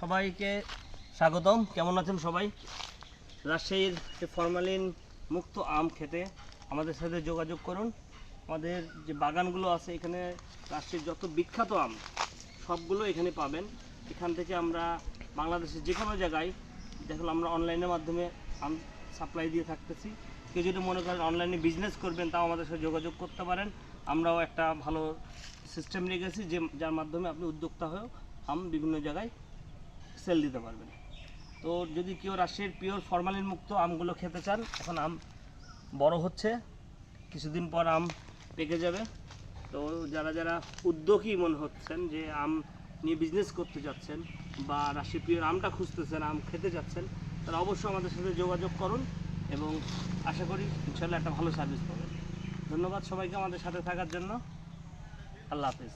সবাইকে স্বাগতম। কেমন আছেন সবাই? রাজশাহীর যে ফরমালিন মুক্ত আম খেতে আমাদের সাথে যোগাযোগ করুন। আমাদের যে বাগানগুলো আছে, এখানে রাজশাহীর যত বিখ্যাত আম, সবগুলো এখানে পাবেন। এখান থেকে আমরা বাংলাদেশের যে কোনো জায়গায়, দেখুন আমরা অনলাইনের মাধ্যমে আম সাপ্লাই দিয়ে থাকতেছি। কেউ যদি মনে করেন অনলাইনে বিজনেস করবেন, তাও আমাদের সাথে যোগাযোগ করতে পারেন। আমরাও একটা ভালো সিস্টেম রেখেছি যে, যার মাধ্যমে আপনি উদ্যোক্তা হয়েও আম বিভিন্ন জায়গায় সেল দিতে পারবেন। তো যদি কেউ রাশির পিওর ফরমালিন মুক্ত আমগুলো খেতে চান, এখন আম বড় হচ্ছে, কিছুদিন পর আম পেকে যাবে। তো যারা যারা উদ্যোগী মনে হচ্ছেন যে আম নিয়ে বিজনেস করতে যাচ্ছেন বা রাজশাহী পিওর আমটা খুঁজতেছেন, আম খেতে যাচ্ছেন, তারা অবশ্যই আমাদের সাথে যোগাযোগ করুন এবং আশা করি ইনশাল্লাহ একটা ভালো সার্ভিস পাবেন। ধন্যবাদ সবাইকে আমাদের সাথে থাকার জন্য। আল্লাহ হাফিজ।